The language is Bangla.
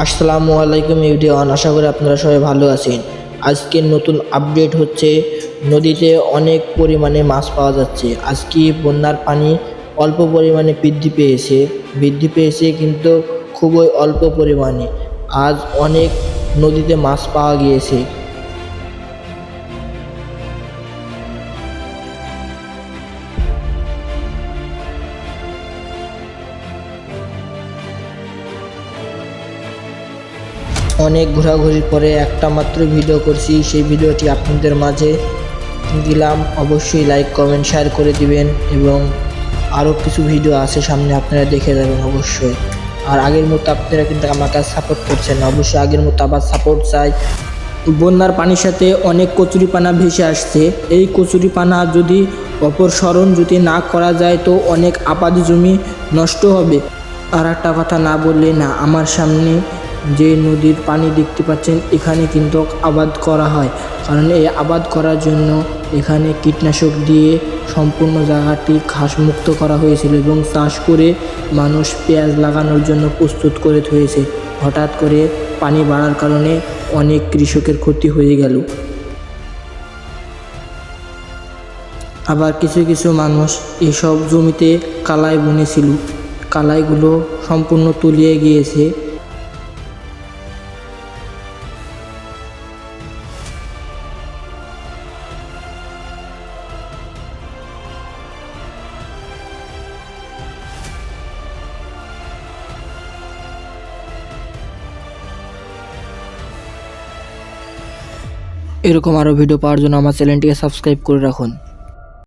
আসসালামু আলাইকুম ইউডিওয়ান আশা করি আপনারা সবাই ভালো আছেন। আজকে নতুন আপডেট হচ্ছে, নদীতে অনেক পরিমাণে মাছ পাওয়া যাচ্ছে। আজকে বন্যার পানি অল্প পরিমাণে বৃদ্ধি পেয়েছে। বৃদ্ধি পেয়েছে কিন্তু খুবই অল্প পরিমাণে। আজ অনেক নদীতে মাছ পাওয়া গিয়েছে। অনেক ঘোরাঘুরির পরে একটা মাত্র ভিডিও করছি। সেই ভিডিওটি আপনাদের মাঝে দিলাম। অবশ্যই লাইক কমেন্ট শেয়ার করে দিবেন এবং আরও কিছু ভিডিও আছে সামনে আপনারা দেখে যাবেন অবশ্যই। আর আগের মতো আপনারা কিন্তু আমাকে সাপোর্ট করছেন অবশ্যই আগের মতো আবার সাপোর্ট চাই। বন্যার পানির সাথে অনেক কচুরিপানা ভেসে আসছে। এই কচুরিপানা যদি অপসরণ যদি না করা যায় তো অনেক আবাদি জমি নষ্ট হবে। আর একটা কথা না বললে না, আমার সামনে যে নদীর পানি দেখতে পাচ্ছেন, এখানে কিন্তু আবাদ করা হয়। কারণ এই আবাদ করার জন্য এখানে কীটনাশক দিয়ে সম্পূর্ণ জায়গাটি ঘাসমুক্ত করা হয়েছিল এবং চাষ করে মানুষ পেঁয়াজ লাগানোর জন্য প্রস্তুত করে হয়েছে হঠাৎ করে পানি বাড়ার কারণে অনেক কৃষকের ক্ষতি হয়ে গেল। আবার কিছু কিছু মানুষ এসব জমিতে কালাই বুনেছিল। কালাইগুলো সম্পূর্ণ তলিয়ে গিয়েছে। এরকম আরও ভিডিও পাওয়ার জন্য আমার চ্যানেলটিকে সাবস্ক্রাইব করে রাখুন।